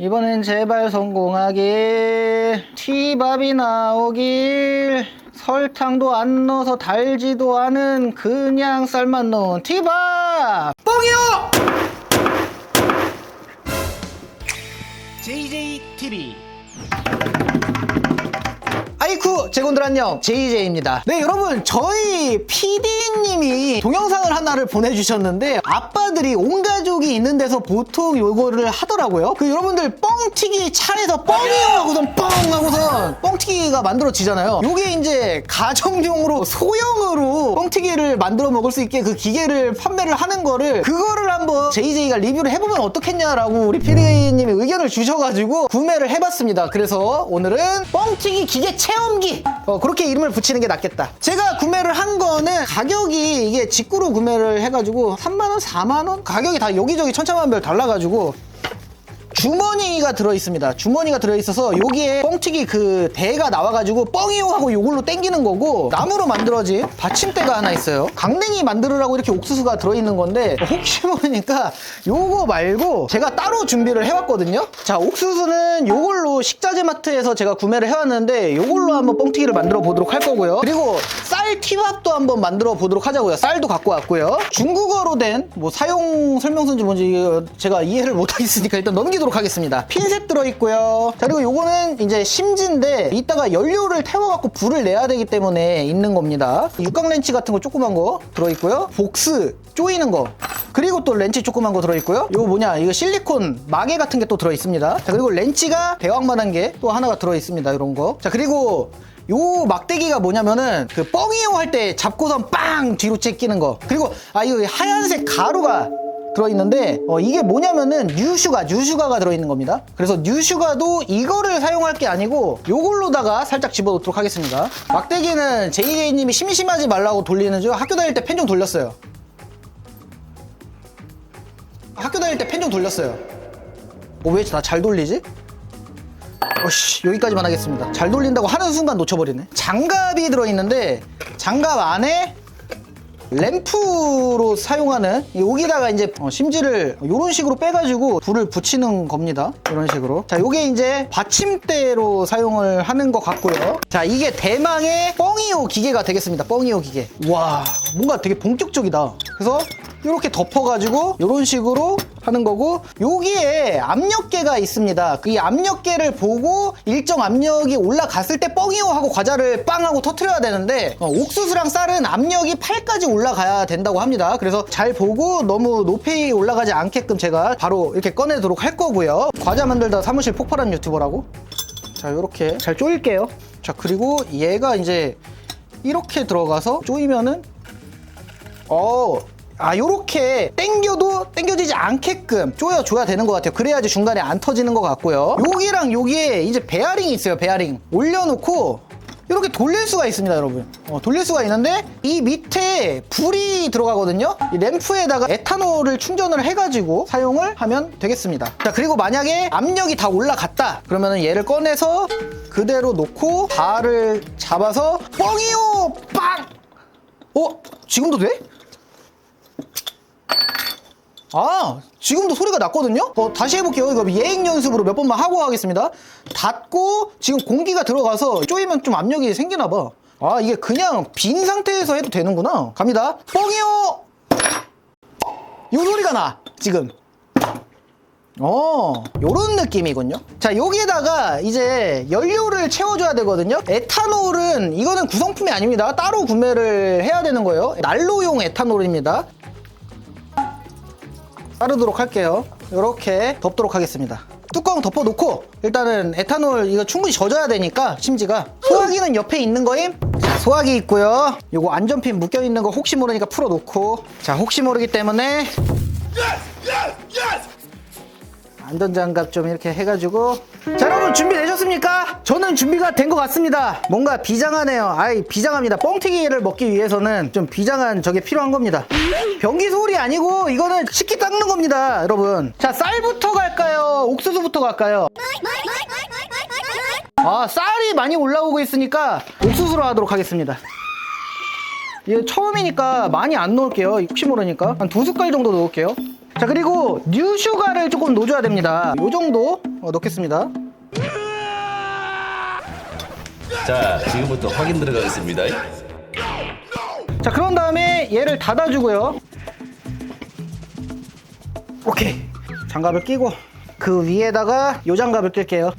이번엔 제발 성공하길. 티밥이 나오길. 설탕도 안 넣어서 달지도 않은 그냥 쌀만 넣은 티밥! 뻥이요! JJTV 아이쿠 제군들 안녕. JJ입니다. 네 여러분 저희 PD님이 동영상을 하나를 보내주셨는데 아빠들이 온 가족이 있는 데서 보통 요거를 하더라고요. 그 여러분들 뻥튀기 차에서 뻥이요! 하고선 뻥 하고선 뻥튀기가 만들어지잖아요. 요게 이제 가정용으로 소형으로 뻥튀기를 만들어 먹을 수 있게 그 기계를 판매를 하는 거를 그거를 한번 JJ가 리뷰를 해보면 어떻겠냐라고 우리 PD님이 의견을 주셔가지고 구매를 해봤습니다. 그래서 오늘은 뻥튀기 기계 체험기. 어, 그렇게 이름을 붙이는 게 낫겠다. 제가 구매를 한 거는 가격이 이게 직구로 구매를 해가지고 3만 원 4만 원? 가격이 다 여기저기 천차만별 달라가지고 주머니가 들어있습니다. 주머니가 들어있어서 여기에 뻥튀기 그 대가 나와가지고 뻥이요 하고 요걸로 땡기는 거고 나무로 만들어진 받침대가 하나 있어요. 강냉이 만들으라고 이렇게 옥수수가 들어있는 건데 혹시 모르니까 요거 말고 제가 따로 준비를 해왔거든요. 자 옥수수는 요걸로 식자재 마트에서 제가 구매를 해왔는데 요걸로 한번 뻥튀기를 만들어 보도록 할 거고요. 그리고 쌀 티밥도 한번 만들어 보도록 하자고요. 쌀도 갖고 왔고요. 중국어로 된 뭐 사용 설명서인지 뭔지 제가 이해를 못하겠으니까 일단 넘기도록 하겠습니다. 핀셋 들어있고요. 자 그리고 요거는 이제 심지인데 이따가 연료를 태워갖고 불을 내야 되기 때문에 있는 겁니다. 육각 렌치 같은 거 조그만 거 들어있고요. 복스 조이는 거 그리고 또 렌치 조그만 거 들어있고요. 이거 뭐냐 이거 실리콘 마개 같은 게 또 들어있습니다. 자 그리고 렌치가 대왕만한 게 또 하나가 들어있습니다. 이런 거. 자 그리고 요 막대기가 뭐냐면은 그 뻥이요 할때 잡고선 빵 뒤로 제끼는 거 그리고 아 이거 하얀색 가루가 들어있는데 어, 이게 뭐냐면은 뉴슈가 뉴슈가가 들어있는 겁니다. 그래서 뉴슈가도 이거를 사용할 게 아니고 요걸로다가 살짝 집어넣도록 하겠습니다. 막대기는 JJ님이 심심하지 말라고 돌리는 중 학교 다닐 때 펜 좀 돌렸어요. 학교 다닐 때 펜 좀 돌렸어요. 어, 왜 나 잘 돌리지? 어씨 여기까지만 하겠습니다. 잘 돌린다고 하는 순간 놓쳐버리네. 장갑이 들어있는데 장갑 안에 램프로 사용하는 여기다가 이제 어, 심지를 이런 식으로 빼가지고 불을 붙이는 겁니다. 이런 식으로. 자 요게 이제 받침대로 사용을 하는 것 같고요. 자 이게 대망의 뻥이오 기계가 되겠습니다. 뻥이오 기계. 와 뭔가 되게 본격적이다. 그래서 이렇게 덮어가지고 이런 식으로 하는 거고 여기에 압력계가 있습니다. 그이 압력계를 보고 일정 압력이 올라갔을 때 뻥이요 하고 과자를 빵 하고 터트려야 되는데 어, 옥수수랑 쌀은 압력이 8까지 올라가야 된다고 합니다. 그래서 잘 보고 너무 높이 올라가지 않게끔 제가 바로 이렇게 꺼내도록 할 거고요. 과자 만들다 사무실 폭발한 유튜버라고. 자 이렇게 잘 조일게요. 자 그리고 얘가 이제 이렇게 들어가서 조이면은 어, 아, 요렇게 땡겨도 땡겨지지 않게끔 조여줘야 되는 것 같아요. 그래야지 중간에 안 터지는 것 같고요. 여기랑 여기에 이제 베어링이 있어요, 베어링. 올려놓고 이렇게 돌릴 수가 있습니다, 여러분. 어, 돌릴 수가 있는데 이 밑에 불이 들어가거든요. 이 램프에다가 에탄올을 충전을 해가지고 사용을 하면 되겠습니다. 자, 그리고 만약에 압력이 다 올라갔다. 그러면 얘를 꺼내서 그대로 놓고 발을 잡아서 뻥이요! 빵! 어? 지금도 돼? 아 지금도 소리가 났거든요 어, 다시 해볼게요 이거 예행 연습으로 몇 번만 하고 하겠습니다 닫고 지금 공기가 들어가서 쪼이면 좀 압력이 생기나 봐아 이게 그냥 빈 상태에서 해도 되는구나 갑니다 뻥이요 이 소리가 나 지금 어, 요런 느낌이군요. 자, 여기에다가 이제 연료를 채워줘야 되거든요. 에탄올은, 이거는 구성품이 아닙니다. 따로 구매를 해야 되는 거예요. 난로용 에탄올입니다. 따르도록 할게요. 이렇게 덮도록 하겠습니다. 뚜껑 덮어놓고 일단은 에탄올 이거 충분히 젖어야 되니까 심지가 소화기는 옆에 있는 거임. 자, 소화기 있고요. 요거 안전핀 묶여 있는 거 혹시 모르니까 풀어놓고 자 혹시 모르기 때문에 안전장갑 좀 이렇게 해가지고 자 여러분 준비되셨습니까? 저는 준비가 된 것 같습니다. 뭔가 비장하네요. 아이 비장합니다. 뻥튀기를 먹기 위해서는 좀 비장한 저게 필요한 겁니다. 변기 소리 아니고 이거는 식기 닦는 겁니다 여러분. 자 쌀부터 갈까요? 옥수수부터 갈까요? 아 쌀이 많이 올라오고 있으니까 옥수수로 하도록 하겠습니다. 이게 처음이니까 많이 안 넣을게요. 혹시 모르니까. 한 두 숟갈 정도 넣을게요. 자 그리고 뉴슈가를 조금 넣어줘야 됩니다. 요 정도 어, 넣겠습니다 자, 지금부터 확인 들어가겠습니다. 자 그런 다음에 얘를 닫아주고요. 오케이. 장갑을 끼고 그 위에다가 요 장갑을 낄게요.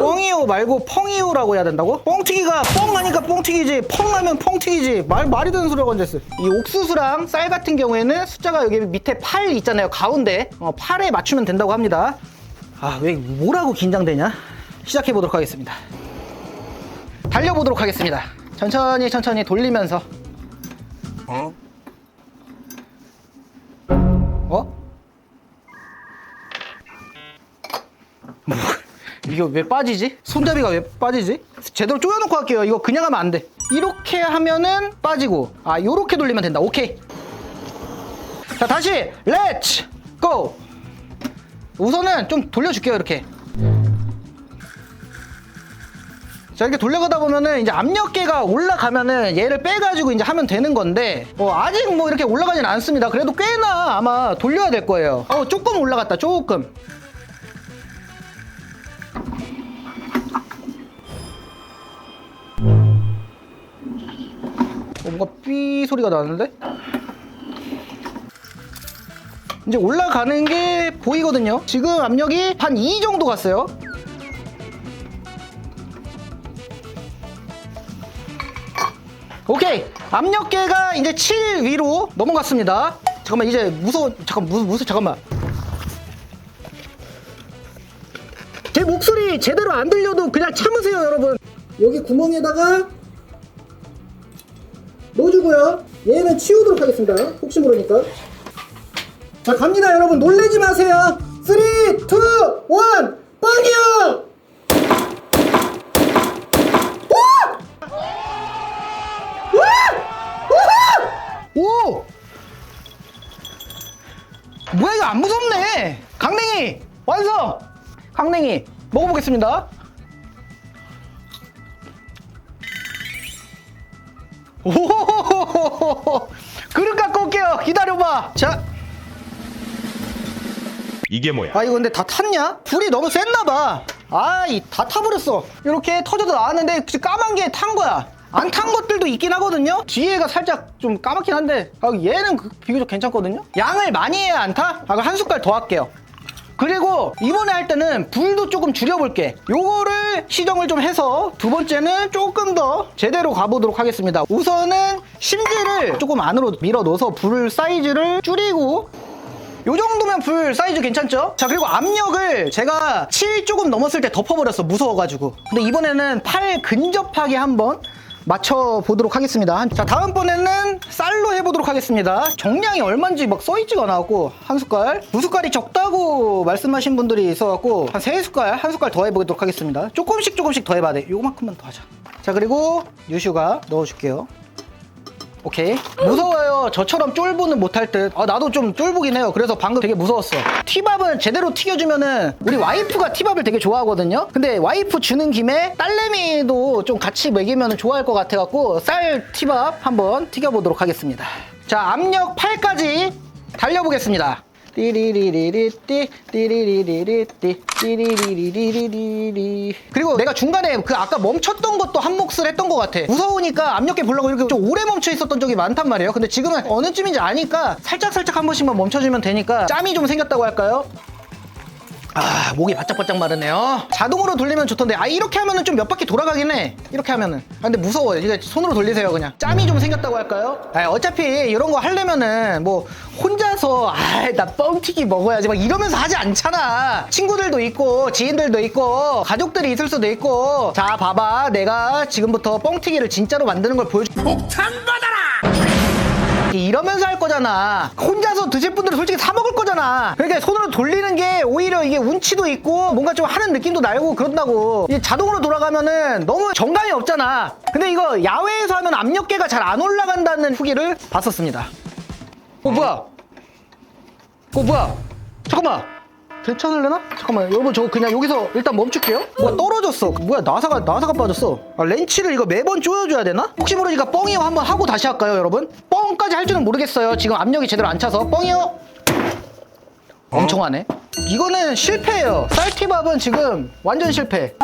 뻥이요 말고 펑이요라고 해야 된다고? 뻥튀기가 뻥 하니까 뻥튀기지 펑 하면 펑튀기지. 말, 말이 되는 소리가 언제 했어 이 옥수수랑 쌀 같은 경우에는 숫자가 여기 밑에 8 있잖아요 가운데. 어, 8에 맞추면 된다고 합니다. 아 왜 뭐라고 긴장되냐? 시작해 보도록 하겠습니다 달려보도록 하겠습니다 천천히 천천히 돌리면서 어? 어? 뭐, 이거 왜 빠지지? 손잡이가 왜 빠지지? 제대로 조여놓고 할게요. 이거 그냥 하면 안 돼. 이렇게 하면은 빠지고, 아, 요렇게 돌리면 된다. 오케이. 자, 다시, 렛츠, 고! 우선은 좀 돌려줄게요, 이렇게. 자, 이렇게 돌려가다 보면은 이제 압력계가 올라가면은 얘를 빼가지고 이제 하면 되는 건데, 어, 아직 뭐 이렇게 올라가진 않습니다. 그래도 꽤나 아마 돌려야 될 거예요. 어, 조금 올라갔다, 조금. 어, 뭔가 삐 소리가 나는데? 이제 올라가는 게 보이거든요. 지금 압력이 한 2 정도 갔어요. 압력계가 이제 7 위로 넘어갔습니다. 잠깐만, 이제 무서워. 잠깐, 무, 무서 잠깐만. 제 목소리 제대로 안 들려도 그냥 참으세요, 여러분. 여기 구멍에다가 넣어주고요. 얘는 치우도록 하겠습니다. 혹시 모르니까. 자, 갑니다, 여러분. 놀래지 마세요. 3, 2, 1, 빵이요! 이거 안 무섭네! 강냉이! 완성! 강냉이, 먹어보겠습니다. 오! 그릇 갖고 올게요. 기다려봐. 자, 이게 뭐야? 아 이거 근데 다 탔냐? 불이 너무 셌나봐. 아이 다 타버렸어. 이렇게 터져도 나왔는데 까만 게 탄 거야. 안 탄 것들도 있긴 하거든요. 뒤에가 살짝 좀 까맣긴 한데 아, 얘는 그- 비교적 괜찮거든요. 양을 많이 해야 안 타? 아, 한 숟갈 더 할게요. 그리고 이번에 할 때는 불도 조금 줄여볼게. 요거를 시정을 좀 해서 두 번째는 조금 더 제대로 가보도록 하겠습니다. 우선은 심지를 조금 안으로 밀어 넣어서 불 사이즈를 줄이고 요 정도면 불 사이즈 괜찮죠? 자 그리고 압력을 제가 7 조금 넘었을 때 덮어버렸어 무서워가지고 근데 이번에는 8 근접하게 한번 맞춰보도록 하겠습니다. 자 다음번에는 쌀로 해보도록 하겠습니다. 정량이 얼마인지 막 써있지가 않아갖고 한 숟갈? 두 숟갈이 적다고 말씀하신 분들이 있어갖고 한 세 숟갈? 한 숟갈 더 해보도록 하겠습니다. 조금씩 조금씩 더 해봐야 돼. 요만큼만 더 하자. 자 그리고 유슈가 넣어줄게요 오케이. 무서워요. 저처럼 쫄보는 못할 듯. 아, 나도 좀 쫄보긴 해요. 그래서 방금 되게 무서웠어. 티밥은 제대로 튀겨주면은 우리 와이프가 티밥을 되게 좋아하거든요? 근데 와이프 주는 김에 딸내미도 좀 같이 먹이면 좋아할 것 같아갖고 쌀 티밥 한번 튀겨보도록 하겠습니다. 자 압력 8까지 달려보겠습니다 띠리리리리띠 띠리리리리띠 띠리리리리리리 그리고 내가 중간에 그 아까 멈췄던 것도 한 몫을 했던 것 같아. 무서우니까 압력계 보려고 이렇게 좀 오래 멈춰 있었던 적이 많단 말이에요. 근데 지금은 어느쯤인지 아니까 살짝살짝 한 번씩만 멈춰주면 되니까 짬이 좀 생겼다고 할까요? 아 목이 바짝바짝 마르네요. 자동으로 돌리면 좋던데 아 이렇게 하면은 좀 몇 바퀴 돌아가긴 해. 이렇게 하면은. 아 근데 무서워요. 이거 손으로 돌리세요 그냥. 짬이 좀 생겼다고 할까요? 아 어차피 이런 거 하려면은 뭐 혼자서 아나 뻥튀기 먹어야지. 막 이러면서 하지 않잖아. 친구들도 있고 지인들도 있고 가족들이 있을 수도 있고. 자 봐봐. 내가 지금부터 뻥튀기를 진짜로 만드는 걸 보여줄 이러면서 할 거잖아. 혼자서 드실 분들은 솔직히 사 먹을 거잖아. 그러니까 손으로 돌리는 게 오히려 이게 운치도 있고 뭔가 좀 하는 느낌도 나고 그런다고. 이게 자동으로 돌아가면은 너무 정감이 없잖아. 근데 이거 야외에서 하면 압력계가 잘 안 올라간다는 후기를 봤었습니다. 어 뭐야? 어 뭐야? 잠깐만. 괜찮을려나? 잠깐만 여러분 저 그냥 여기서 일단 멈출게요 뭐가 떨어졌어 뭐야 나사가 나사가 빠졌어 아, 렌치를 이거 매번 조여줘야 되나? 혹시 모르니까 뻥이요 한번 하고 다시 할까요 여러분? 뻥까지 할 줄은 모르겠어요 지금 압력이 제대로 안 차서 뻥이요 엄청 하네. 이거는 실패예요. 쌀티밥은 지금 완전 실패.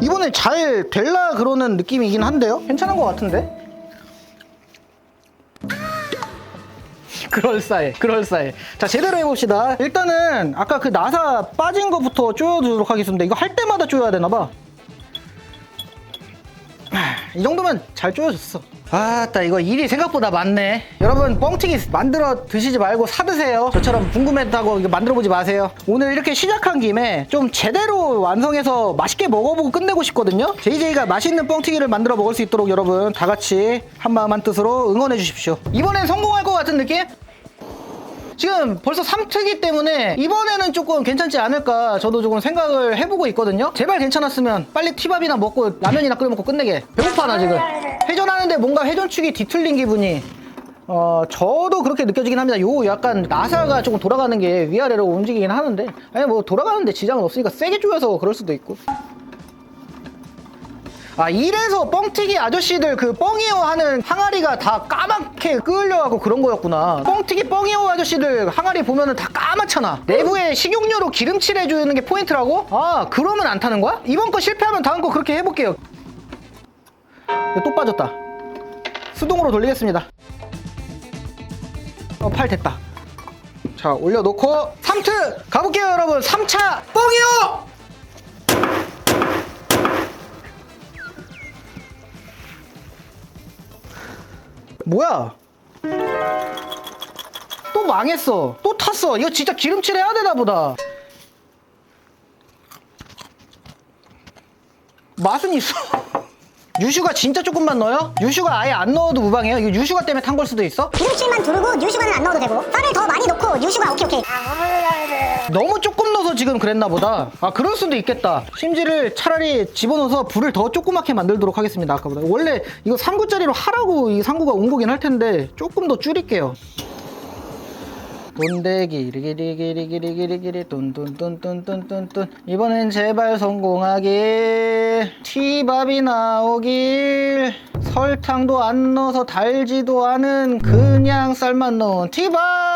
이번에 잘 될라 그러는 느낌이긴 한데요. 괜찮은 것 같은데. 그럴싸해, 그럴싸해. 자, 제대로 해봅시다. 일단은 아까 그 나사 빠진 거부터 조여주도록 하겠습니다. 이거 할 때마다 조여야 되나봐. 이 정도면 잘 조여졌어. 아따 이거 일이 생각보다 많네. 여러분 뻥튀기 만들어 드시지 말고 사 드세요. 저처럼 궁금했다고 이거 만들어 보지 마세요. 오늘 이렇게 시작한 김에 좀 제대로 완성해서 맛있게 먹어보고 끝내고 싶거든요. JJ가 맛있는 뻥튀기를 만들어 먹을 수 있도록 여러분 다 같이 한 마음 한 뜻으로 응원해 주십시오. 이번엔 성공할 것 같은 느낌? 지금 벌써 3트기 때문에 이번에는 조금 괜찮지 않을까 저도 조금 생각을 해보고 있거든요. 제발 괜찮았으면 빨리 티밥이나 먹고 라면이나 끓여 먹고 끝내게. 배고파 나 지금. 회전하는데 뭔가 회전축이 뒤틀린 기분이. 어 저도 그렇게 느껴지긴 합니다. 요 약간 나사가 조금 돌아가는 게 위아래로 움직이긴 하는데. 아니 뭐 돌아가는데 지장은 없으니까 세게 조여서 그럴 수도 있고 아 이래서 뻥튀기 아저씨들 그 뻥이요 하는 항아리가 다 까맣게 끓여갖고 그런 거였구나. 뻥튀기 뻥이요 아저씨들 항아리 보면은 다 까맣잖아. 내부에 식용유로 기름칠 해주는 게 포인트라고? 아 그러면 안 타는 거야? 이번 거 실패하면 다음 거 그렇게 해볼게요. 또 빠졌다. 수동으로 돌리겠습니다. 어 팔 됐다. 자 올려놓고 3트 가볼게요 여러분. 3차 뻥이요 뭐야? 또 망했어. 또 탔어. 이거 진짜 기름칠 해야 되나 보다. 맛은 있어. 유슈가 진짜 조금만 넣어요? 유슈가 아예 안 넣어도 무방해요? 이거 유슈가 때문에 탄 걸 수도 있어? 기름칠만 두르고 뉴슈가는 안 넣어도 되고 쌀을 더 많이 넣고 뉴슈가 오케이 오케이 너무 조금 넣어서 지금 그랬나 보다. 아, 그럴 수도 있겠다. 심지를 차라리 집어넣어서 불을 더 조그맣게 만들도록 하겠습니다. 아까보다. 원래 이거 3구짜리로 하라고 이 상구가 온 거긴 할 텐데 조금 더 줄일게요. 돈대기 리기리기리기리기리기리 뚠뚠뚠뚠뚠뚠뚠 이번엔 제발 성공하길 티밥이 나오길 설탕도 안 넣어서 달지도 않은 그냥 쌀만 넣은 티밥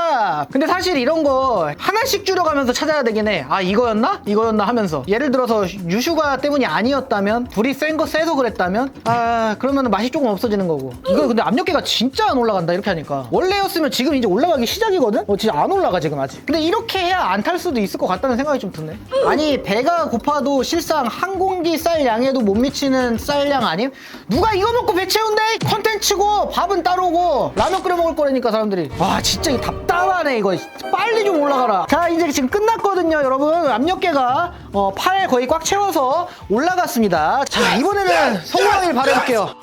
근데 사실 이런 거 하나씩 줄여가면서 찾아야 되긴 해아 이거였나? 이거였나 하면서 예를 들어서 유슈가 때문이 아니었다면 불이 센 거 세서 그랬다면 아 그러면 맛이 조금 없어지는 거고 이거 근데 압력계가 진짜 안 올라간다 이렇게 하니까 원래였으면 지금 이제 올라가기 시작이거든? 어 진짜 안 올라가 지금 아직 근데 이렇게 해야 안 탈 수도 있을 것 같다는 생각이 좀 드네 아니 배가 고파도 실상 한 공기 쌀 양에도 못 미치는 쌀 양 아님? 누가 이거 먹고 배 채운대? 컨텐츠고 밥은 따로고 라면 끓여 먹을 거라니까 사람들이 와 진짜 이 답답 하네 이거 빨리 좀 올라가라. 자 이제 지금 끝났거든요 여러분. 압력계가 어, 팔 거의 꽉 채워서 올라갔습니다. 자 이번에는 성공하길 바라볼게요.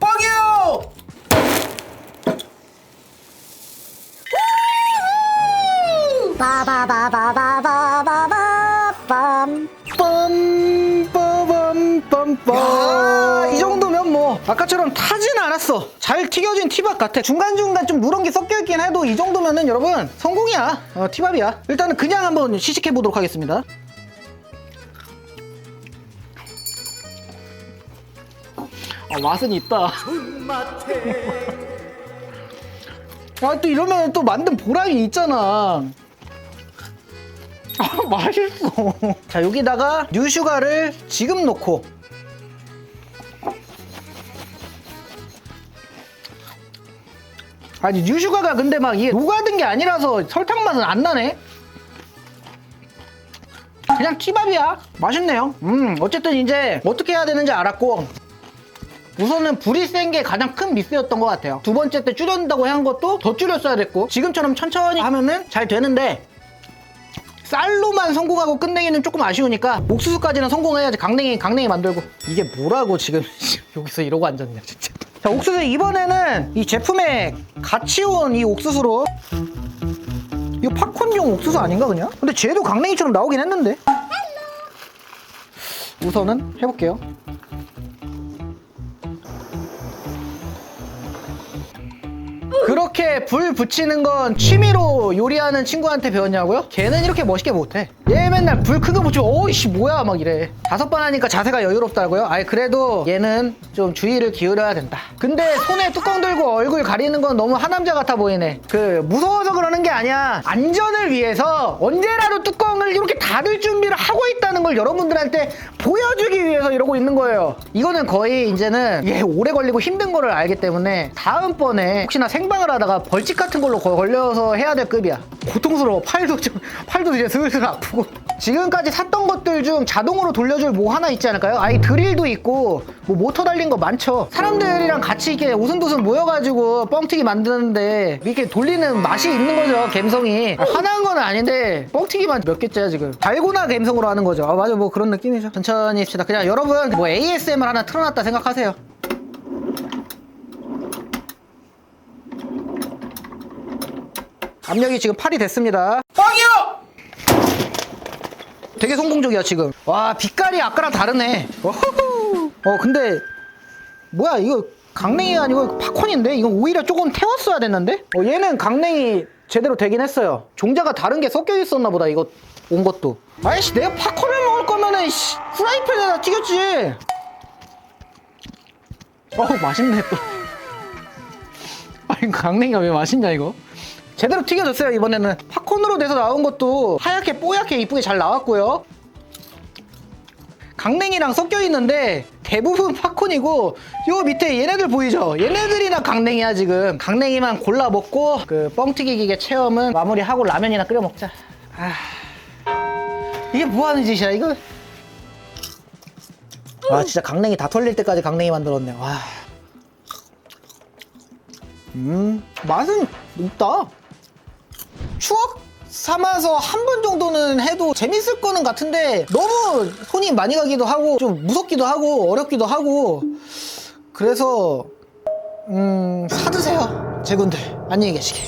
뻥이요! 바바바바바바바밤 빰 빠밤 빰빰. 이 정도면 뭐 아까처럼 타진 않았어. 잘 튀겨진 티밥 같아. 중간중간 좀 누런 게 섞여있긴 해도 이 정도면은 여러분 성공이야. 어, 티밥이야. 일단은 그냥 한번 시식해 보도록 하겠습니다. 아 맛은 있다. 아 또 이러면 또 만든 보람이 있잖아. 아 맛있어. 자 여기다가 뉴슈가를 지금 넣고 아니 뉴슈가가 근데 막 이게 녹아든 게 아니라서 설탕 맛은 안 나네. 그냥 티밥이야. 맛있네요. 음 어쨌든 이제 어떻게 해야 되는지 알았고 우선은 불이 센 게 가장 큰 미스였던 것 같아요. 두 번째 때 줄였다고 한 것도 더 줄였어야 됐고 지금처럼 천천히 하면은 잘 되는데 쌀로만 성공하고 끝내기는 조금 아쉬우니까 옥수수까지는 성공해야지 강냉이 강냉이 만들고. 이게 뭐라고 지금 여기서 이러고 앉았냐 진짜 자 옥수수 이번에는 이 제품에 같이 온 이 옥수수로. 이거 팝콘용 옥수수 아닌가 그냥? 근데 쟤도 강냉이처럼 나오긴 했는데. 우선은 해볼게요 이렇게 불 붙이는 건 취미로 요리하는 친구한테 배웠냐고요? 걔는 이렇게 멋있게 못해. 얘 맨날 불큰거 붙이고 오이씨 뭐야 막 이래. 다섯 번 하니까 자세가 여유롭다고요? 아이 그래도 얘는 좀 주의를 기울여야 된다. 근데 손에 뚜껑 들고 얼굴 가리는 건 너무 하남자 같아 보이네. 그 무서워서 그러는 게 아니야. 안전을 위해서 언제라도 뚜껑을 이렇게 닫을 준비를 하고 있다 는걸 여러분들한테 보여주기 위해서 이러고 있는 거예요. 이거는 거의 이제는 얘 오래 걸리고 힘든 거를 알기 때문에 다음번에 혹시나 생방을 하다가 벌칙 같은 걸로 거- 걸려서 해야 될 급이야. 고통스러워. 팔도 좀 팔도 이제 슬슬 아프고. 지금까지 샀던 것들 중 자동으로 돌려줄 뭐 하나 있지 않을까요? 아이 드릴도 있고 뭐 모터 달린 거 많죠. 사람들이랑 같이 이렇게 오순도순 모여가지고 뻥튀기 만드는데 이렇게 돌리는 맛이 있는 거죠. 감성이 화난 건 아닌데 뻥튀기만 몇 개째야 지금. 달고나 감성으로 하는 거죠. 아 맞아 뭐 그런 느낌이죠. 천천히 합시다. 그냥 여러분 뭐 ASMR 하나 틀어놨다 생각하세요. 압력이 지금 8이 됐습니다. 되게 성공적이야 지금. 와 빛깔이 아까랑 다르네. 어 근데 뭐야 이거 강냉이가 아니고 팝콘인데 이건 오히려 조금 태웠어야 됐는데? 어 얘는 강냉이 제대로 되긴 했어요. 종자가 다른 게 섞여 있었나 보다 이거 온 것도. 아이씨 내가 팝콘을 먹을 거면은 씨, 프라이팬에다 튀겼지. 어 맛있네 또. 아니 강냉이가 왜 맛있냐 이거? 제대로 튀겨졌어요 이번에는 팝 콘으로 돼서 나온 것도 하얗게 뽀얗게 이쁘게 잘 나왔고요. 강냉이랑 섞여 있는데 대부분 팝콘이고 요 밑에 얘네들 보이죠? 얘네들이나 강냉이야 지금. 강냉이만 골라 먹고 그 뻥튀기 기계 체험은 마무리하고 라면이나 끓여 먹자. 아 이게 뭐 하는 짓이야 이거? 와 진짜 강냉이 다 털릴 때까지 강냉이 만들었네. 와. 음, 맛은 있다. 추억 삼아서 한 번 정도는 해도 재밌을 거는 같은데 너무 손이 많이 가기도 하고 좀 무섭기도 하고 어렵기도 하고 그래서 음 사드세요. 제군들 안녕히 계시게